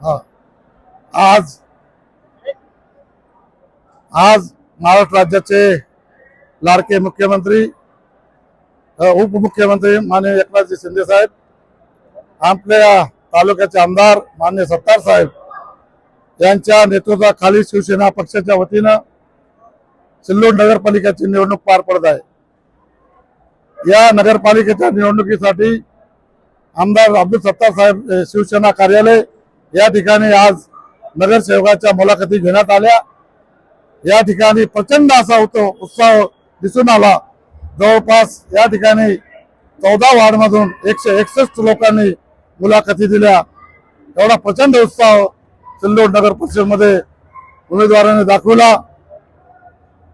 हा. आज आज महाराष्ट्र राज्याचे लाडके मुख्यमंत्री उपमुख्यमंत्री माननीय एकनाथजी शिंदे साहेब आपल्या तालुक्याचे आमदार मान्य सत्तार साहेब यांच्या नेतृत्वाखाली शिवसेना पक्षाच्या वतीनं सिल्लोड नगरपालिकेची निवडणूक पार पडत आहे या नगरपालिकेच्या निवडणुकीसाठी आमदार अब्दुल सत्तार साहेब शिवसेना कार्यालय या ठिकाणी आज नगरसेवकाच्या मुलाखती घेण्यात आल्या. या ठिकाणी प्रचंड असा होतो उत्साह दिसून आला. जवळपास या ठिकाणी चौदा वार्डमधून एकशे एकसष्ट लोकांनी मुलाखती दिल्या. एवढा प्रचंड उत्साह सिल्लोड नगर परिषदमध्ये उमेदवारांनी दाखवला.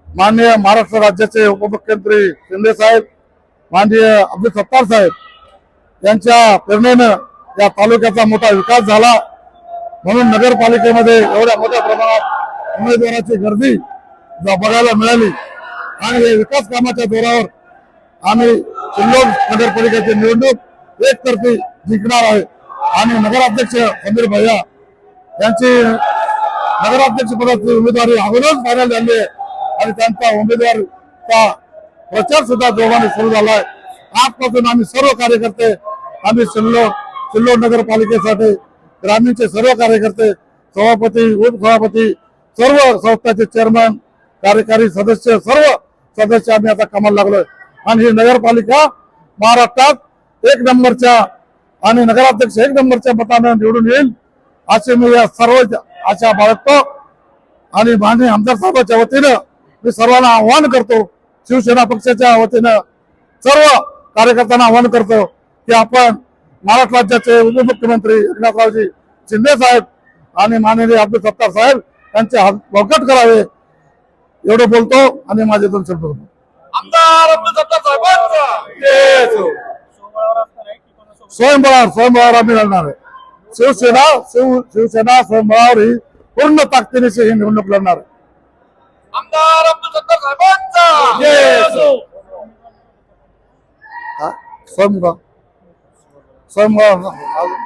माननीय महाराष्ट्र राज्याचे उपमुख्यमंत्री शिंदे साहेब माननीय अब्दुल सत्तार साहेब यांच्या प्रेरणेनं या तालुक्याचा मोठा विकास झाला. म्हणून नगरपालिकेमध्ये एवढ्या मोठ्या प्रमाणात उमेदवाराची गर्दी बघायला मिळाली आणि हे विकास कामाच्या जोरावर आम्ही सिल्लोड नगरपालिकेची निवडणूक एकतर्फी जिंकणार आहे. आणि नगराध्यक्ष समीर भैया यांची नगराध्यक्ष पदाची उमेदवारी अगोदरच फायनल झाली आहे. आणि त्यांचा उमेदवारचा प्रचार सुद्धा जोमाने सुरू झालाय. आजपासून आम्ही सर्व कार्यकर्ते आम्ही सिल्लोड सिल्लोड नगरपालिकेसाठी ग्रामीणचे सर्व कार्यकर्ते सभापती उपसभापती सर्व संस्थाचे चेअरमन कार्यकारी सदस्य सर्व सदस्य आम्ही आता कामाला लागलोय. आणि ही नगरपालिका महाराष्ट्रात एक नंबरच्या आणि नगराध्यक्ष एक नंबरच्या मतानं निवडून येईल असे मी या सर्व आशा बाळगतो. आणि माननीय आमदार साहेबांच्या वतीनं मी सर्वांना आव्हान करतो शिवसेना पक्षाच्या वतीनं सर्व कार्यकर्त्यांना आव्हान करतो की आपण महाराष्ट्र राज्याचे उपमुख्यमंत्री एकनाथरावजी शिंदे साहेब आणि माननीय अब्दुल सत्तार साहेब यांचे हात बळकट करावे. एवढं बोलतो आणि माझे दोन शब्द बोलतो आमदार अब्दुल सत्तार साहेबांचा. स्वयंबळावर स्वयंबळावर आम्ही लढणार आहे. शिवसेना शिव शिवसेना स्वयंबळावर ही पूर्ण ताकदीनिशी ही निवडणूक लढणार आहे. आमदार अब्दुल सत्तार साहेबांचा. हा? स्वयंबळ स्वयंबळ